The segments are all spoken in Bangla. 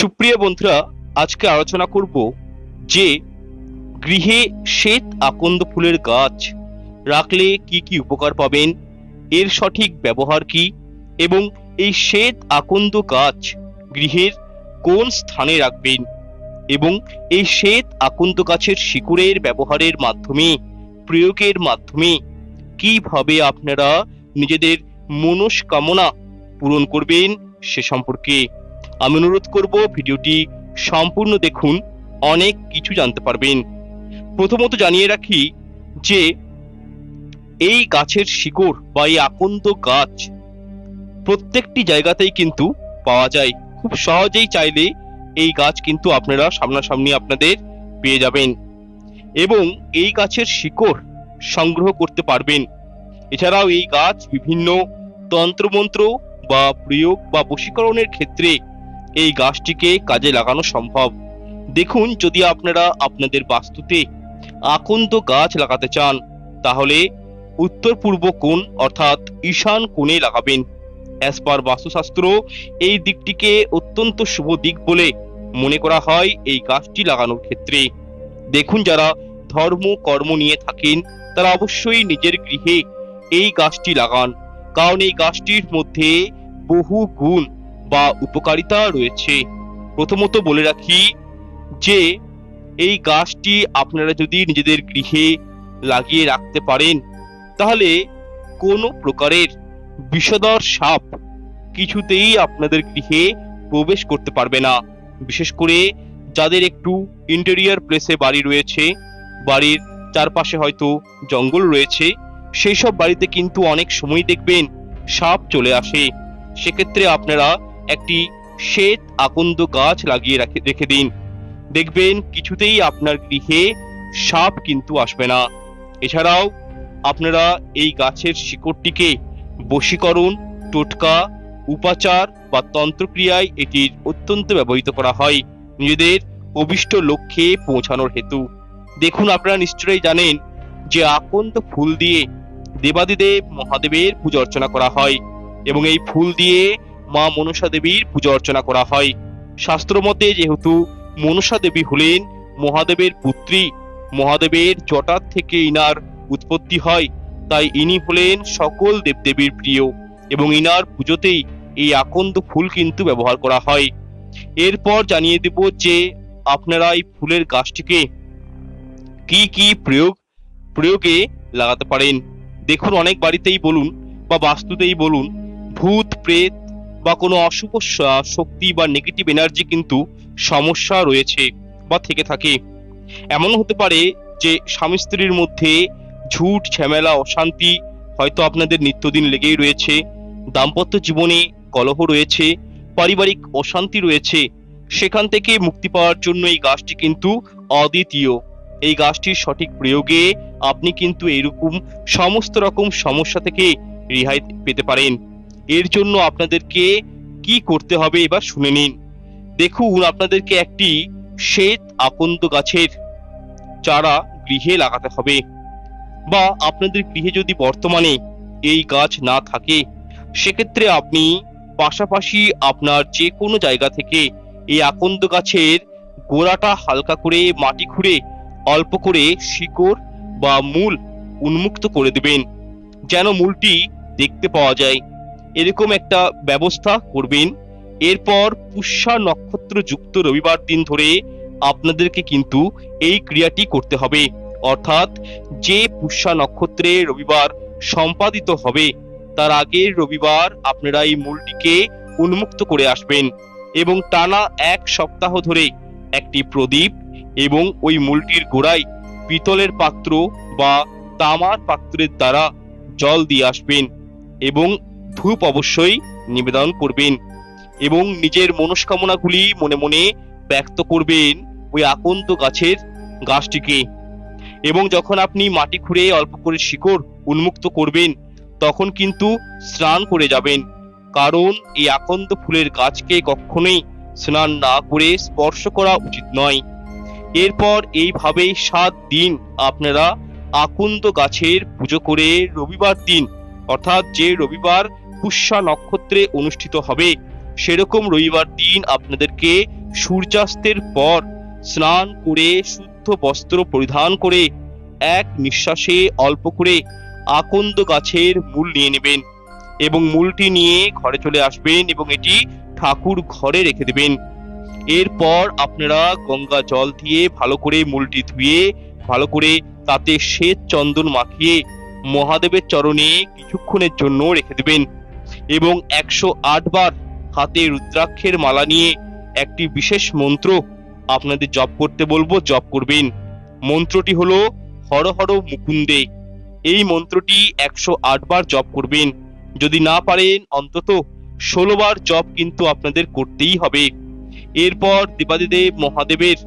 সুপ্রিয় বন্ধুরা, আজকে আলোচনা করব যে গৃহে শ্বেত আকন্দ ফুলের গাছ রাখলে কি কি উপকার পাবেন, এর সঠিক ব্যবহার কি এবং এই শ্বেত আকন্দ গাছ গৃহের কোন স্থানে রাখবেন এবং এই শ্বেত আকন্দ গাছের শিকড়ের ব্যবহারের মাধ্যমে, প্রয়োগের মাধ্যমে কীভাবে আপনারা নিজেদের মনস্কামনা পূরণ করবেন সে সম্পর্কে আমি অনুরোধ করব ভিডিওটি সম্পূর্ণ দেখুন, অনেক কিছু জানতে পারবেন। প্রথমত জানিয়ে রাখি যে, এই গাছের শিকড় বা এই আকন্দ গাছ প্রত্যেকটি জায়গাতেই কিন্তু পাওয়া যায়। খুব সহজেই চাইলে এই গাছ কিন্তু আপনারা সামনাসামনি আপনাদের পেয়ে যাবেন এবং এই গাছের শিকড় সংগ্রহ করতে পারবেন। এছাড়াও এই গাছ বিভিন্ন তন্ত্রমন্ত্র বা প্রয়োগ বা বশীকরণের ক্ষেত্রে এই গাছটিকে কাজে লাগানো সম্ভব। দেখুন যদি আপনারা আপনাদের বাস্তুতে আকন্দ গাছ লাগাতে চান, তাহলে উত্তর পূর্ব কোণ অর্থাৎ ঈশান কোণে লাগাবেন। অ্যাজ পার বাস্তুশাস্ত্র, এই দিকটিকে অত্যন্ত শুভ দিক বলে মনে করা হয় এই গাছটি লাগানোর ক্ষেত্রে। দেখুন যারা ধর্ম, কর্ম নিয়ে থাকেন, তারা অবশ্যই নিজের গৃহে এই গাছটি লাগান। কারণ এই গাছটির মধ্যে বহু গুণ বা উপকারিতা রয়েছে। প্রথমত বলে রাখি যে, এই গাছটি আপনারা যদি নিজেদের গৃহে লাগিয়ে রাখতে পারেন, তাহলে কোনো প্রকারের বিষধর সাপ কিছুতেই আপনাদের গৃহে প্রবেশ করতে পারবে না। বিশেষ করে যাদের একটু ইন্টেরিয়ার প্লেসে বাড়ি রয়েছে, বাড়ির চারপাশে হয়তো জঙ্গল রয়েছে, সেই সব বাড়িতে কিন্তু অনেক সময় দেখবেন সাপ চলে আসে। সেক্ষেত্রে আপনারা একটি শ্বেত আকন্দ গাছ লাগিয়ে রাখে দিন। দেখবেন কিছুতেই আপনার গৃহে সাপ কিন্তু আসবে না। এছাড়াও আপনারা এই গাছের শিকড়টিকে বশীকরণ, টোটকা, উপাচার বা তন্ত্রক্রিয়ায় এটির অত্যন্ত ব্যবহৃত করা হয়। নিজেদের অভিষ্ট লক্ষ্যে পৌঁছানোর হেতু। দেখুন আপনারা নিশ্চয়ই জানেন যে আকন্দ ফুল দিয়ে দেবাদিদেব মহাদেবের পূজা অর্চনা করা হয় এবং এই ফুল দিয়ে মা মনসা দেবীর পূজা অর্চনা করা হয়। শাস্ত্র শাস্ত্রমতে যেহেতু মনসা দেবী হলেন মহাদেবের পুত্রী, মহাদেবের জটার থেকে ইনার উৎপত্তি হয়, তাই ইনি হলেন সকল দেবদেবীর প্রিয় এবং ইনার পুজোতেই এই আকন্দ ফুল কিন্তু ব্যবহার করা হয়। এরপর জানিয়ে দেব যে আপনারা এই ফুলের গাছটিকে কি কি প্রয়োগ, প্রয়োগে লাগাতে পারেন। দেখুন, অনেক বাড়িতেই বলুন বা বাস্তুতেই বলুন, ভূত, প্রেত বা কোনো অশুভ শক্তি বা নেগেটিভ এনার্জি কিন্তু সমস্যা রয়েছে বা থেকে থাকে। এমন হতে পারে যে স্বামী স্ত্রীর মধ্যে ঝুট, ঝামেলা, অশান্তি হয়তো আপনাদের নিত্যদিন লেগেই রয়েছে। দাম্পত্য জীবনে কলহ রয়েছে, পারিবারিক অশান্তি রয়েছে। সেখান থেকে মুক্তি পাওয়ার জন্য এই গাছটি কিন্তু অদ্বিতীয়। এই গাছটির সঠিক প্রয়োগে আপনি কিন্তু এরকম সমস্ত রকম সমস্যা থেকে রেহাই পেতে পারেন। এর জন্য আপনাদেরকে কি করতে হবে এবার শুনে নিন। দেখুন, আপনাদেরকে একটি শ্বেত আকন্দ গাছের চারা গৃহে লাগাতে হবে বা আপনাদের গৃহে যদি বর্তমানে এই গাছ না থাকে, সেক্ষেত্রে আপনি পাশাপাশি আপনার যে কোনো জায়গা থেকে এই আকন্দ গাছের গোড়াটা হালকা করে মাটি খুঁড়ে অল্প করে শিকড় বা মূল উন্মুক্ত করে দেবেন, যেন মূলটি দেখতে পাওয়া যায়। এরকম একটা ব্যবস্থা করবেন। এরপর পুষ্যা নক্ষত্র যুক্ত রবিবার দিন ধরে আপনাদেরকে কিন্তু এই ক্রিয়াটি করতে হবে। অর্থাৎ যে পুষ্যা নক্ষত্রে রবিবার সম্পাদিত হবে, তার আগের রবিবার আপনারা এই মূলটিকে উন্মুক্ত করে আসবেন এবং টানা এক সপ্তাহ ধরে একটি প্রদীপ এবং ওই মূলটির গোড়ায় পিতলের পাত্র বা তামার পাত্রের দ্বারা জল দিয়ে আসবেন এবং ধূপ অবশ্যই নিবেদন করবেন এবং নিজের মনস্কামনাগুলি মনে মনে ব্যক্ত করবেন ওই আকন্ত গাছের গাছটিকে। এবং যখন আপনি মাটি খুঁড়ে অল্প করে শিকড় উন্মুক্ত করবেন, তখন কিন্তু স্নান করে যাবেন। কারণ এই আকন্দ ফুলের গাছকে কখনোই স্নান না করে স্পর্শ করা উচিত নয়। এরপর এইভাবেই সাত দিন আপনারা আকন্দ গাছের পুজো করে রবিবার দিন, অর্থাৎ যে রবিবার পুষ্যা নক্ষত্রে অনুষ্ঠিত হবে। সেরকম রবিবার দিন আপনাদেরকে সূর্যাস্তের পর স্নান করে, শুদ্ধ বস্ত্র পরিধান করে, এক নিঃশ্বাসে অল্প করে আকন্দ গাছের মূল নিয়ে নেবেন এবং মূলটি নিয়ে ঘরে চলে আসবেন এবং এটি ঠাকুর ঘরে রেখে দেবেন। এরপর আপনারা গঙ্গা জল দিয়ে ভালো করে মূলটি ধুয়ে, ভালো করে তাতে শ্বেত চন্দন মাখিয়ে মহাদেবের চরণে কিছুক্ষণের জন্য রেখে দেবেন। এবং একশো বার হাতে রুদ্রাক্ষের মালা নিয়ে একটি বিশেষ মন্ত্র আপনাদের জপ করতে বলব, জপ করবেন। মন্ত্রটি হলো, হর হর মুকুন্দে। এই মন্ত্রটি একশো আট বার জপ করবেন। যদি না পারেন, অন্তত ষোলো বার জপ কিন্তু আপনাদের করতেই হবে। এরপর দেবাদিদেব মহাদেবের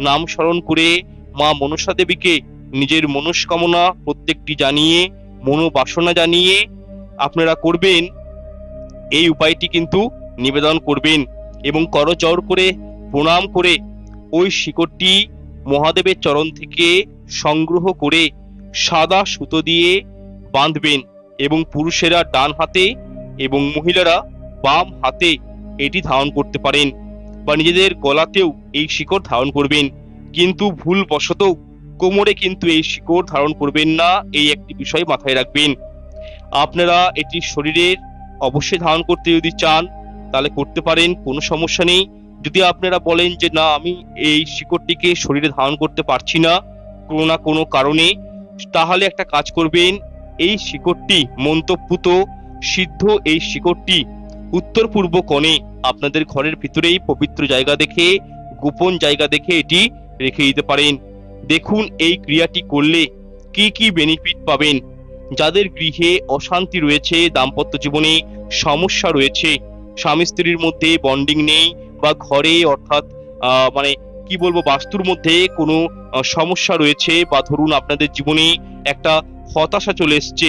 নাম স্মরণ করে মা মনসা দেবীকে নিজের মনস্কামনা প্রত্যেকটি জানিয়ে, মনোবাসনা জানিয়ে আপনারা করবেন এই উপায়টি কিন্তু নিবেদন করবেন এবং করজর করে প্রণাম করে ওই শিকড়টি মহাদেবের চরণ থেকে সংগ্রহ করে সাদা সুতো দিয়ে বাঁধবেন এবং পুরুষেরা ডান হাতে এবং মহিলারা বাম হাতে এটি ধারণ করতে পারেন বা নিজেদের গলাতেও এই শিকড় ধারণ করবেন। কিন্তু ভুলবশত কোমরে কিন্তু এই শিকড় ধারণ করবেন না, এই একটি বিষয় মাথায় রাখবেন। আপনারা এটি শরীরের অবশ্যই ধারণ করতে যদি চান, তাহলে করতে পারেন, কোনো সমস্যা নেই। যদি আপনারা বলেন যে, না, আমি এই শিকড়টিকে শরীরে ধারণ করতে পারছি না, কোনো না কোনো কারণে, তাহলে একটা কাজ করবেন, এই শিকড়টি মন্তব্যুত সিদ্ধ এই শিকড়টি উত্তর পূর্ব কোণে আপনাদের ঘরের ভিতরেই পবিত্র জায়গা দেখে, গোপন জায়গা দেখে এটি রেখে দিতে পারেন। দেখুন, এই ক্রিয়াটি করলে কি কি বেনিফিট পাবেন। যাদের গৃহে অশান্তি রয়েছে, দাম্পত্য জীবনে সমস্যা রয়েছে, স্বামী স্ত্রীর মধ্যে বন্ডিং নেই বা ঘরে অর্থাৎ মানে কি বলব, বাস্তুর মধ্যে কোনো সমস্যা রয়েছে বা ধরুন আপনাদের জীবনে একটা হতাশা চলে এসছে,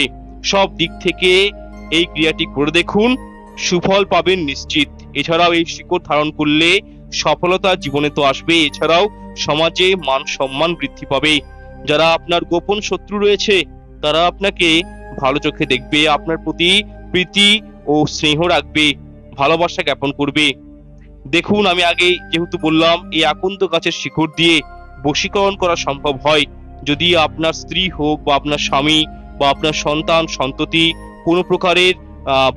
সব দিক থেকে এই ক্রিয়াটি করে দেখুন, সুফল পাবেন নিশ্চিত। এছাড়াও এই শিকড় ধারণ করলে সফলতা জীবনে তো আসবে, এছাড়াও সমাজে মান সম্মান বৃদ্ধি পাবে। যারা আপনার গোপন শত্রু রয়েছে তারা আপনাকে ভালো চোখে দেখবে, আপনার প্রতি প্রীতি ও স্নেহ রাখবে, ভালোবাসা জ্ঞাপন করবে। দেখুন, আমি আগে যেহেতু বললাম, এই আকন্দ গাছের শিকড় দিয়ে বশীকরণ করা সম্ভব হয়। যদি আপনার স্ত্রী হোক বা আপনার স্বামী বা আপনার সন্তান, সন্ততি কোনো প্রকারের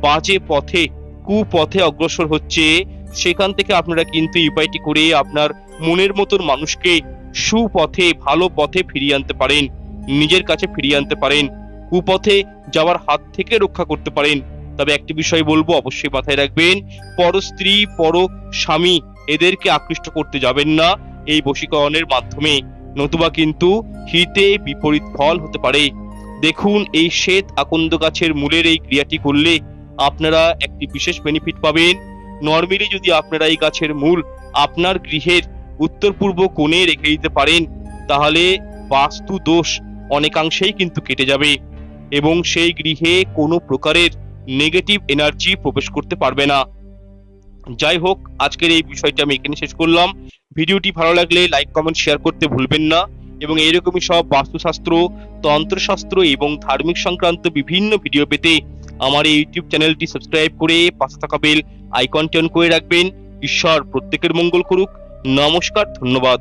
বাজে পথে, কুপথে অগ্রসর হচ্ছে, সেখান থেকে আপনারা কিন্তু উপায়টি করে আপনার মনের মতন মানুষকে সুপথে, ভালো পথে ফিরিয়ে আনতে পারেন। নিজের কাছে ফিরিয়ে আনতে পারেন, কুপথে যাওয়ার হাত থেকে রক্ষা করতে পারেন। তবে একটি বিষয় বলব, অবশ্যই মাথায় রাখবেন, পর স্ত্রী, পর স্বামী এদেরকে আকৃষ্ট করতে যাবেন না এই বশীকরণের মাধ্যমে। নতুবা কিন্তু হিতে বিপরীত ফল হতে পারে। দেখুন, এই শ্বেত আকন্দ গাছের মূলের এই ক্রিয়াটি করলে আপনারা একটি বিশেষ বেনিফিট পাবেন। নর্মালি যদি আপনারা এই গাছের মূল আপনার গৃহের উত্তর পূর্ব কোণে রেখে দিতে পারেন, তাহলে বাস্তু দোষ অনেকাংশেই কিন্তু কেটে যাবে এবং সেই গৃহে কোনো প্রকারের নেগেটিভ এনার্জি প্রবেশ করতে পারবে না। যাই হোক, আজকের এই বিষয়টা আমি এখানে শেষ করলাম। ভিডিওটি ভালো লাগলে লাইক কমেন্ট শেয়ার করতে ভুলবেন না এবং এরকমই সব বাস্তুশাস্ত্র, তন্ত্রশাস্ত্র এবং ধার্মিক সংক্রান্ত বিভিন্ন ভিডিও পেতে আমার এই ইউটিউব চ্যানেলটি সাবস্ক্রাইব করে পাশে থাকা বেল আইকনটি অন করে রাখবেন। ঈশ্বর প্রত্যেকের মঙ্গল করুক। নমস্কার, ধন্যবাদ।